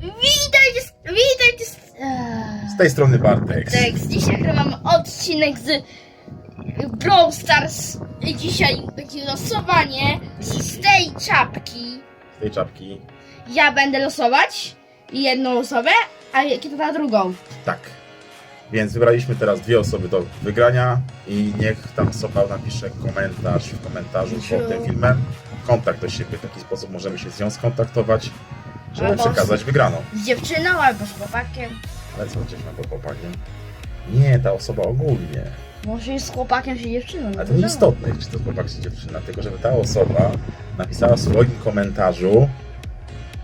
Witajcie, witajcie z... Eee, Z tej strony Bartek. Tak, dzisiaj nagrywam odcinek z Brawl Stars. I Dzisiaj będzie losowanie z tej czapki. Z tej czapki. Ja będę losować jedną osobę, a kiedy ta drugą. Tak. Więc wybraliśmy teraz dwie osoby do wygrania i niech tam osoba napisze komentarz w komentarzu pod tym filmem. Kontakt do siebie. W taki sposób możemy się z nią skontaktować, żeby Albo z- przekazać wygraną. Z dziewczyną albo z chłopakiem. Ale co dziewczyna pod chłopakiem? Nie, ta osoba ogólnie. Może jest z chłopakiem czy dziewczyną. Ale to wiadomo. nieistotne, czy to chłopak, czy dziewczyna, tylko żeby ta osoba napisała w swoim komentarzu,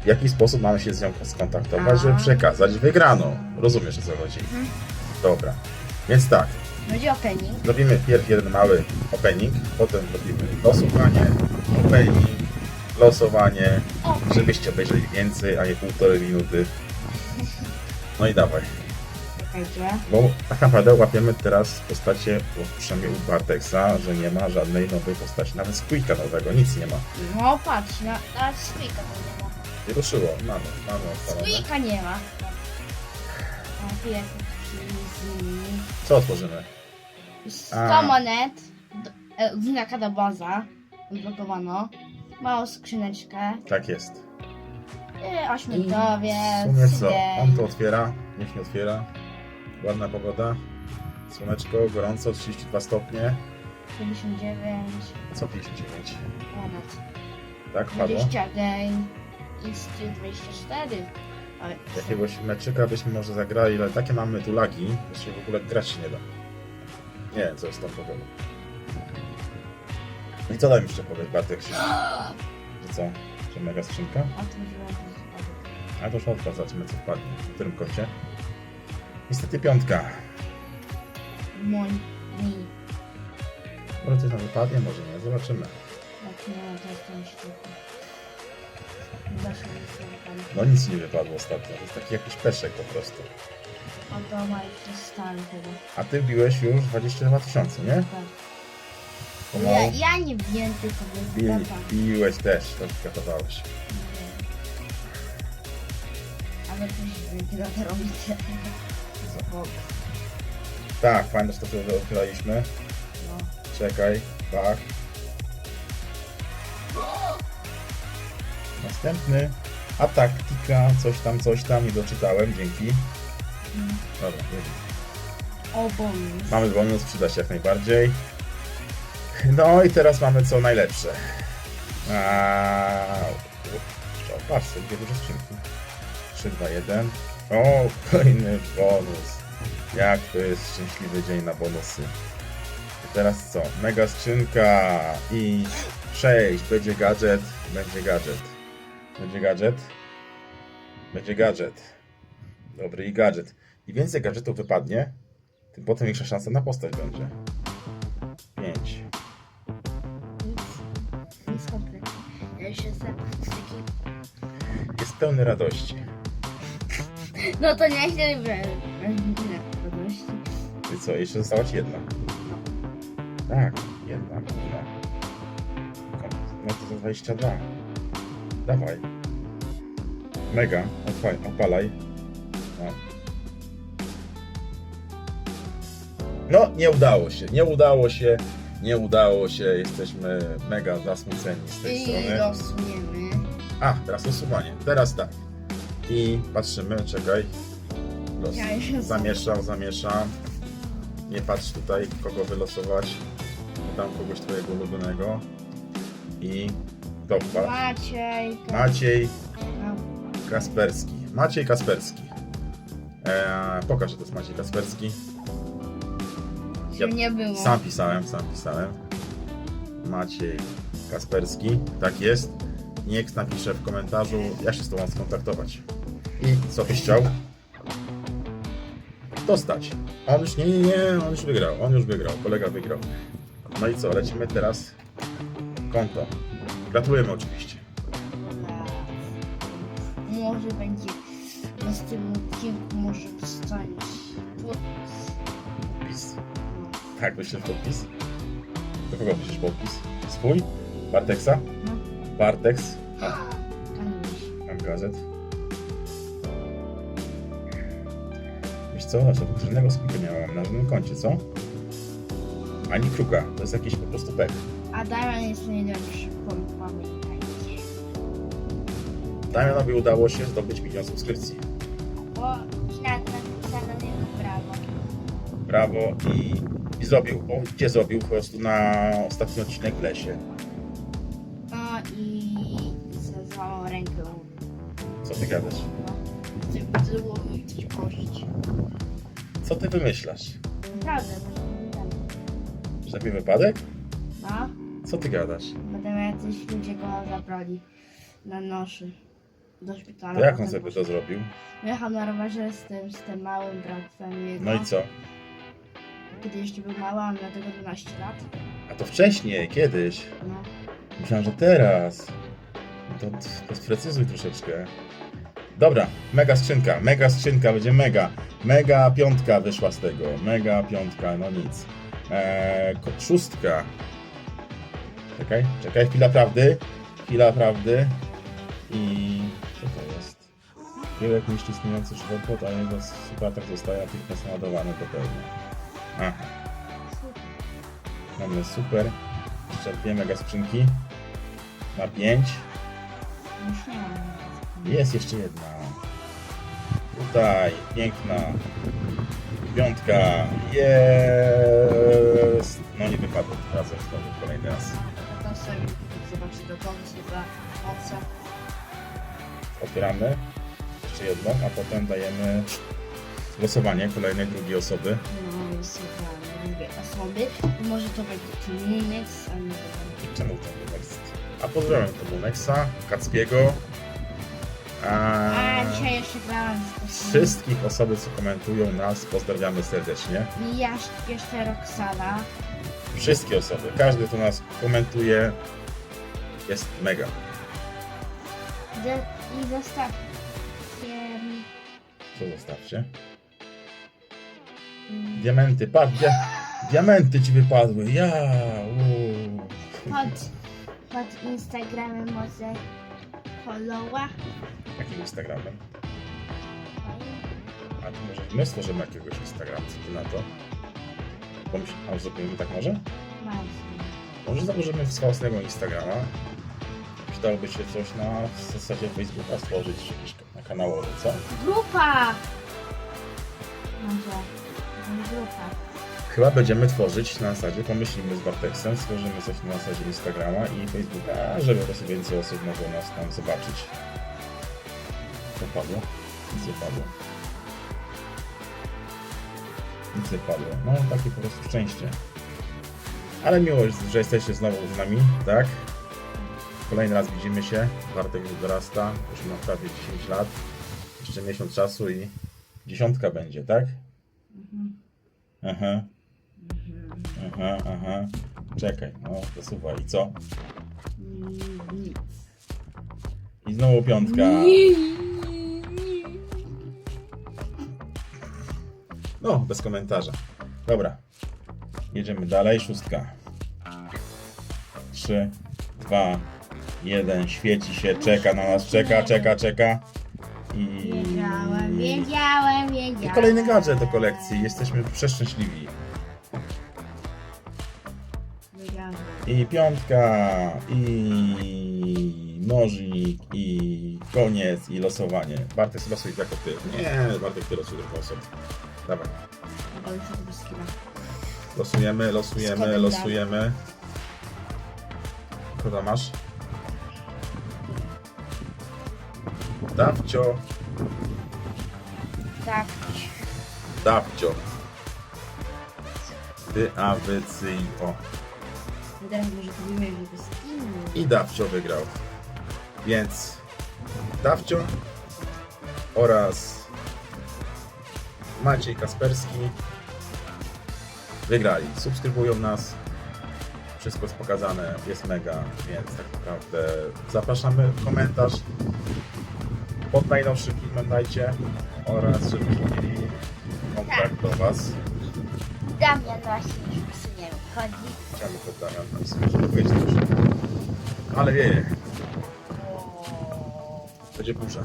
w jaki sposób mamy się z nią skontaktować, A. żeby przekazać wygraną. Rozumiesz o co chodzi? Mhm. Dobra. Więc tak, Będzie opening. robimy pierw jeden mały opening, potem robimy losowanie, opening, losowanie, żebyście obejrzeli więcej, a nie półtorej minuty. No i dawaj. czekajcie. Bo tak naprawdę łapiemy teraz postacie, bo przynajmniej u Barteksa, że nie ma żadnej nowej postaci, nawet Squeaka nowego, nic nie ma. No patrz, na, nawet Squeaka to nie ma. Nie ruszyło, mamy, mamy odpalone. Squeaka nie ma. Jest. Co otworzymy? 100 A. monet. d- e, do baza. Odblokowano. Małą skrzyneczkę. Tak jest. E, Ośmiorowiec. W sumie co? On to otwiera, niech nie otwiera. Ładna pogoda. Słoneczko, gorąco, 32 stopnie. 59 Co 59? monet. Tak, padło? 20 gain. I styl 24. Ale Jakiegoś meczyka byśmy może zagrali, ale takie mamy tu lagi, że się w ogóle grać się nie da. Nie wiem, co jest z tą pogodą. I co tam jeszcze powiedz, Bartek? Że co? Że mega skrzynka? otworzyłam to. A to już odpad, zobaczymy co wpadnie. W którym kącie? Niestety piątka. Mój. Mi. Może coś tam wypadnie, może nie. Zobaczymy. Tak, nie, to jest ten sztuka. Zawsze mi się wypadnie. No nic nie wypadło ostatnio. To jest taki jakiś peszek po prostu. On to ma już stary chyba. A ty biłeś już 22 tysiące, nie? Tak. Pomału. Ja, ja nie wiem, tylko Bi, wiem, biłeś też, to zgatowałeś. Ale później kiedy to robicie. Bok. Tak, pamiętasz to, co otwieraliśmy? No. Czekaj, tak. Następny. A taktika, coś tam, coś tam i doczytałem, dzięki. Mm. Dobra. O bonus. mamy bonus, przyda się jak najbardziej. No i teraz mamy co najlepsze. Aaaa, o, patrzcie, dwie duże skrzynki. 3, 2, 1. O, kolejny bonus. Jak to jest szczęśliwy dzień na bonusy. I teraz co? Mega skrzynka i 6. Będzie gadżet, będzie gadżet. Będzie gadżet. Będzie gadżet. Dobry i gadżet. Im więcej gadżetów wypadnie, tym potem większa szansa na postać będzie. 5. Jestem taki... Jest pełny radości. No to nieźle. Nie, radości. I co, jeszcze została ci jedna. Tak, jedna. No to za 22. Dawaj. Mega, odpalaj. odpalaj. No. no, nie udało się, nie udało się, nie udało się. Jesteśmy mega zasmuceni z tej I strony. losujemy. A, teraz losowanie. Teraz tak. I patrzymy, czekaj. Los. Ja Zamieszam, zamieszam. Nie patrz tutaj, kogo wylosować. Dam kogoś twojego ulubionego. I dobra. Maciej. Maciej. Kasperski. Maciej Kasperski. Eee, pokaż, że to jest Maciej Kasperski. Się nie było. Sam pisałem, sam pisałem. Maciej Kasperski, tak jest. Niech napisze w komentarzu, jak się z Tobą skontaktować. I co byś chciał? Dostać. On już, nie, nie, nie, on już wygrał, on już wygrał, kolega wygrał. No i co, lecimy teraz konto. Gratulujemy oczywiście. Może będzie w następnym odcinku może dostaniesz. Tak, myślisz podpis? Do kogo piszesz podpis? Swój? Barteksa? No. Barteks? Mam gazet. Wiesz co? Aż podróżnego skórkę miałam na żadnym koncie, co? Ani kruka. To jest jakiś po prostu pek. A Damian jest najlepszy, pamiętajcie. Damianowi udało się zdobyć milion subskrypcji. Bo na napisano niego brawo. Brawo i, i zrobił. O, gdzie zrobił? Po prostu na ostatni odcinek w lesie. No i za rękę. Co ty gadasz? No. Chcę było mi coś prosić. Co ty wymyślasz? Naprawdę, naprawdę. Że taki wypadek? No, Co ty gadasz? potem jacyś ludzie go zabrali na noszy do szpitala. To jak on Potem sobie to poszedł. zrobił? Jechał na rowerze z tym, z tym małym bratem jego. No i co? Kiedy jeszcze był mały, a miał tego 12 lat. A to wcześniej, kiedyś. No. Myślałem, że teraz. No To, to sprecyzuj troszeczkę. Dobra, mega skrzynka, mega skrzynka, będzie mega. Mega piątka wyszła z tego. Mega piątka, no nic. Eee, szóstka. Czekaj, czekaj, chwila prawdy. Chwila prawdy. I co to jest? Kiełek niszczy istniejący żywopłot, a jego supratak zostaje natychmiast naładowany do pełna. Aha. Mamy super. Jeszcze dwie mega skrzynki. Na pięć. Już nie mam. Jest jeszcze jedna. Tutaj, piękna. Piątka. Jest. No nie wypadło tym razem znowu kolejny raz. A to sobie zobaczcie do się za moce. Otwieramy. Jeszcze jedną, a potem dajemy głosowanie kolejnej drugiej osoby. No, dwie osoby. Może to będzie Linux, a nie wiem. Czemu Next? A pozdrawiam to był Nexa, Kacpiego. A... A dzisiaj jeszcze grałam z. Wszystkich osoby, co komentują nas, pozdrawiamy serdecznie. I ja jeszcze Roxana. Wszystkie osoby, każdy, kto nas komentuje, jest mega. I zostawcie Co zostawcie? Diamenty, patrz, dia diamenty ci wypadły, ja, uuu. pod, pod Instagramem może followa. Jakim Instagramem? A to może my stworzymy jakiegoś Instagrama, co ty na to? Pomyśl, a zrobimy tak może? Może założymy własnego Instagrama. Przydałoby się coś na w zasadzie Facebooka stworzyć, na kanałowy, co? Grupa! Chyba będziemy tworzyć na zasadzie, pomyślimy z Barteksem, stworzymy coś na zasadzie Instagrama i Facebooka, żeby po prostu więcej osób mogło nas tam zobaczyć. Co padło? Nic nie padło. Nic nie padło. No, takie po prostu szczęście. Ale miło, że jesteście znowu z nami, tak? Kolejny raz widzimy się. Bartek już dorasta, już ma prawie 10 lat. Jeszcze miesiąc czasu i dziesiątka będzie, tak? Mhm. Aha. Aha, aha. Czekaj, no to słuchaj, i co? Nic. I znowu piątka. No, bez komentarza. Dobra. Jedziemy dalej. Szóstka. Trzy, dwa, jeden. Świeci się, czeka na nas, czeka, czeka, czeka. I... Wiedziałem, wiedziałem, wiedziałem. I kolejny gadżet do kolekcji. Jesteśmy przeszczęśliwi. I piątka, i nożnik, i koniec, i losowanie. Bartek, losuj jako ty. Nie, Bartek, ty losuj drugą osobę. Dawaj. Ale co to bez skilla? Losujemy, losujemy, losujemy. Kogo masz? Dawcio, Tak. dawcio. Ty, a wy, cy i o. Teraz może. I Dawcio wygrał. Więc Dawcio oraz Maciej Kasperski wygrali. Subskrybują nas. Wszystko jest pokazane, jest mega, więc tak naprawdę zapraszamy w komentarz pod najnowszym filmem dajcie oraz żebyśmy mieli kontakt do Was. Damian właśnie już przy nie chodzi. Czemu pod Damian tam coś. Ale wieje, będzie burza.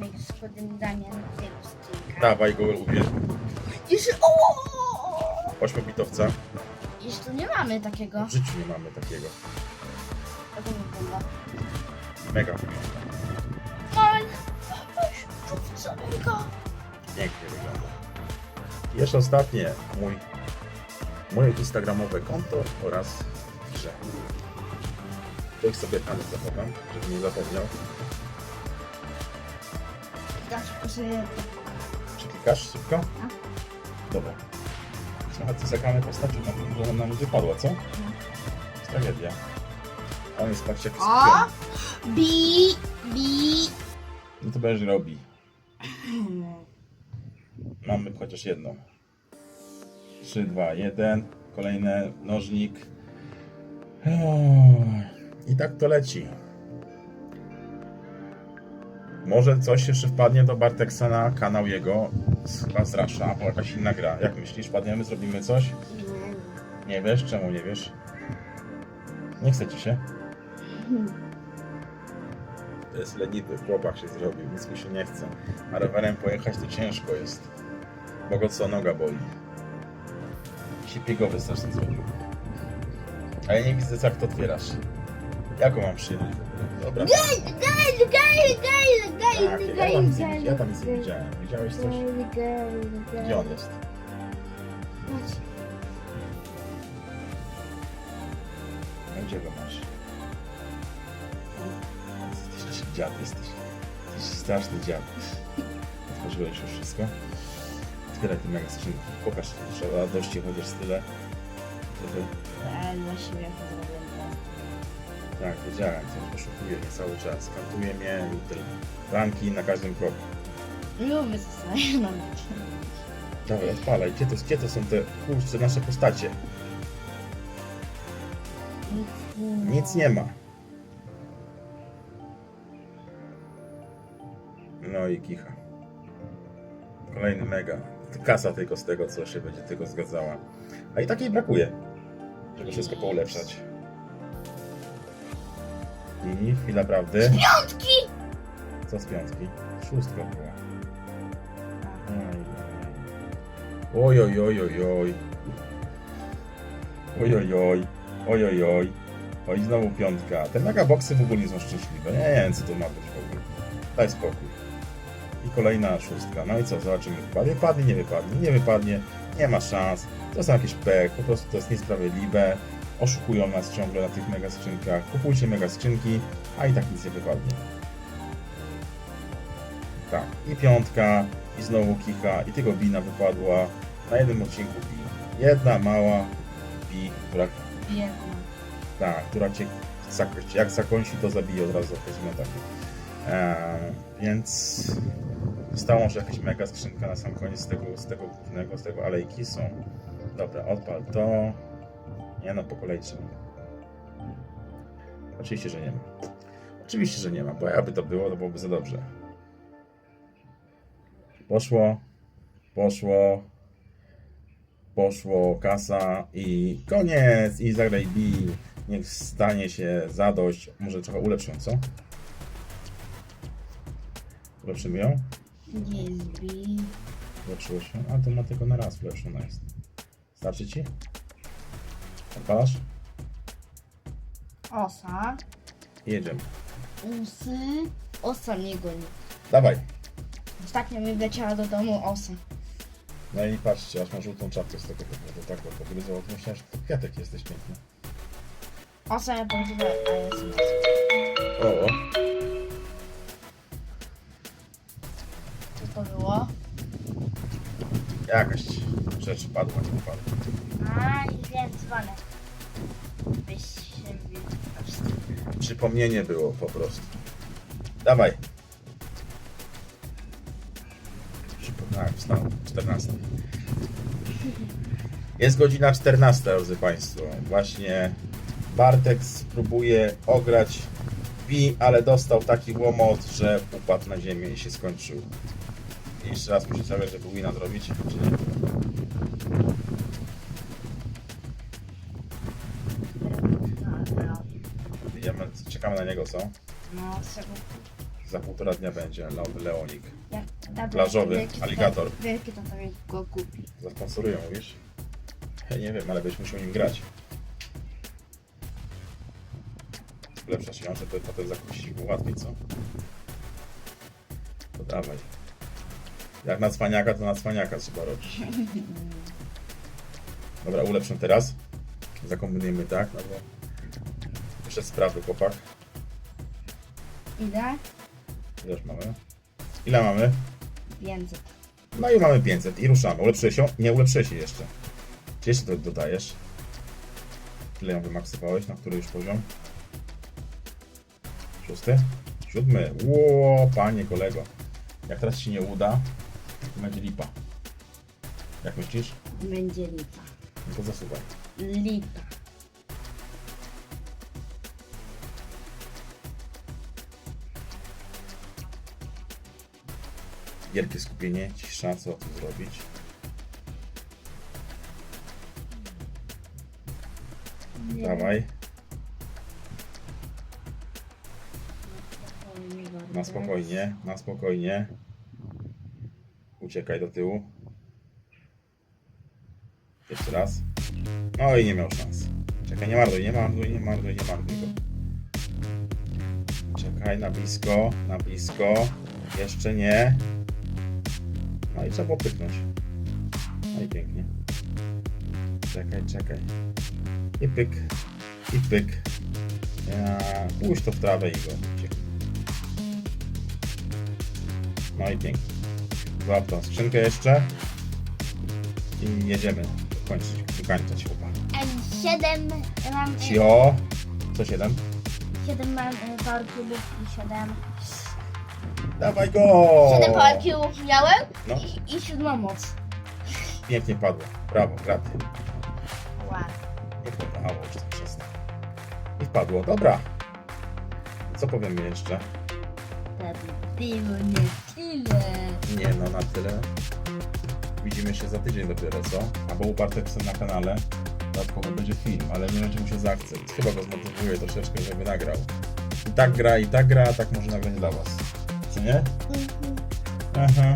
Next podglądania na tego stylka. Dawaj go lubię. Jeszcze, o! Ośmiobitowca. Jeszcze nie mamy takiego. W życiu nie mamy takiego. Jak on wygląda? Mega. Weź, rób sobie go. Pięknie wygląda. Jeszcze ostatnie. Mój, moje instagramowe konto oraz grze. To ich sobie tam zachowam, żeby nie zapomniał. Dasz Czy klikasz szybko? Dobra. A ty zagramy postacią, na że ona nam wypadła, co? Jest tragedia. A on jest patrzcie jak O! Bi, bi. No to będziesz robi. Mamy chociaż jedną. 3, 2, 1. Kolejny nożnik. I tak to leci. Może coś jeszcze wpadnie do Barteksa na kanał jego chyba z Rasha, albo jakaś inna gra. Jak myślisz, wpadniemy, zrobimy coś? Nie wiesz? Czemu nie wiesz? Nie chce ci się? To jest leniwy, chłopak się zrobił, nic mi się nie chce. A rowerem pojechać to ciężko jest. Bo go co noga boli. Się piegowy strasznie zrobił. A ja nie widzę jak to otwierasz. Jaką mam ogóle? Dobra. Gej, gej, gej, gej, Tak, gej, ja tam nic nie, gej, widz- ja tam nic nie widziałem. Widziałeś coś? Gdzie on jest? No Gdzie go masz? Jesteś dziad, jesteś. Jesteś straszny dziad. Otworzyłeś już wszystko? Otwieraj te mega skrzynki. Pokaż że radości chociaż tyle. Żeby... Tak, wiedziałem, coś oszukuje mnie cały czas. Kantuje mnie i tyle. Ranki na każdym kroku. Lubię zostaje na mnie. Dawaj, odpalaj. Gdzie to, gdzie to są te kurczę nasze postacie? Nic nie ma. No i kicha. Kolejny mega. Kasa tylko z tego, co się będzie tylko zgadzała. A i takiej brakuje, żeby wszystko poulepszać. I chwila prawdy. Piątki! Co z piątki? Szóstka była. Oj, oj, oj, oj, oj. Oj, oj, oj. Oj, oj, oj. Oj, znowu piątka. Te mega boxy w ogóle nie są szczęśliwe. Nie, nie wiem, co to ma być w ogóle. Daj spokój. I kolejna szóstka. No i co, zobaczymy. Wypadnie, wypadnie, nie wypadnie, nie wypadnie. Nie ma szans. To są jakieś pek, po prostu to jest niesprawiedliwe. Oszukują nas ciągle na tych mega skrzynkach. Kupujcie mega skrzynki, a i tak nic nie wypadnie. Tak, i piątka, i znowu kicha, i tego bina wypadła. Na jednym odcinku bi. Jedna mała bi, która, Biedna. tak, która cię jak zakąsi, to zabije od razu powiedzmy tak. Więc została może jakaś mega skrzynka na sam koniec tego, z tego głównego, z tego alejki są. Dobra, odpal to. Nie no, po kolei trzeba. Oczywiście, że nie ma. Oczywiście, że nie ma, bo jakby to było, to byłoby za dobrze. Poszło, poszło, poszło, kasa i koniec! I zagraj. Niech stanie się zadość. Może trochę ulepszą, co? Ulepszymy ją? Nie bi. Ulepszyło się. A to ma tylko na raz ulepszona jest. Starczy ci? Odpalasz? Osa. Jedziemy. Usy. Osa mnie goni. Dawaj. Ostatnio mi wleciała do domu osa. No i patrzcie, aż ma żółtą czapkę z tego powodu. Tak, bo pogryzło. Myślałem, że to kwiatek jesteś piękny. Osa ja prawdziwa, a ja jestem. O, o. to było? Jakaś rzecz padła, nie padła. A, i wiem, dzwonek. Byś się. Przypomnienie było po prostu. Dawaj. Przypo- Tak, wstał. 14. Jest godzina 14, drodzy Państwo. Właśnie Bartek spróbuje ograć Pi, ale dostał taki łomot, że upadł na ziemię i się skończył. I jeszcze raz muszę cały, żeby wina zrobić, czy nie? Idziemy, czekamy na niego, co? No, sobie. Za półtora dnia będzie Le- Leonik. Jak Plażowy, wielki aligator. Wielki tata mi go kupi. Zasponsorują, mówisz? Ja nie wiem, ale będziesz musiał nim grać. Lepsza się to potem zakusić mu łatwiej, co? To dawaj. Jak na cwaniaka, to na cwaniaka trzeba robić. Dobra, ulepszę teraz. Zakombinujemy tak, no bo jeszcze sprawy chłopak. Ile? Ile już mamy? Ile mamy? 500. No i mamy 500 i ruszamy. Ulepszyłeś się? Nie ulepszyłeś się jeszcze. Gdzie jeszcze to dodajesz? Ile ją wymaksowałeś? Na który już poziom? Szósty? Siódmy. Ło, panie kolego. Jak teraz ci nie uda, będzie lipa. Jak myślisz? Będzie lipa. No to zasuwaj. Lipa. Wielkie skupienie, cisza, co tu zrobić? Dawaj, na spokojnie, na spokojnie. Uciekaj do tyłu. Jeszcze raz. No i nie miał szans. Czekaj, nie marnuj, nie marnuj, nie marnuj, nie marnuj go. Czekaj, na blisko, na blisko. Jeszcze nie. No i trzeba było. No i pięknie. Czekaj, czekaj. I pyk, i pyk. Ja, puść to w trawę i go. No i pięknie. Złap tą skrzynkę jeszcze. I jedziemy. Kończyć, wykańczać chłopa. Siedem mam... Cio. Co 7? Siedem mam cubów i siedem... Dawaj go! Siedem power cubów miałem No. i, i siódmą moc. Pięknie padło. Brawo, graty. Wow. Nie przestań. I wpadło. Dobra. Co powiemy jeszcze? To było nie tyle. Nie no, na tyle. Widzimy się za tydzień dopiero, co? Albo u Bartek na kanale. Dodatkowo będzie film, ale nie będzie mu się zachce. więc Chyba go zmotywuję troszeczkę, żeby nagrał. I tak gra, i tak gra, a tak może nagrać dla was. Co nie? Aha.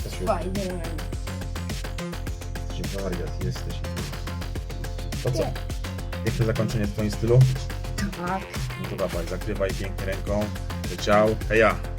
Stasiu, Spiderman. jesteś wariat, jesteś. To co? Piękne zakończenie w twoim stylu? Tak. No to dawaj, zakrywaj pięknie ręką. Ciao. Heja.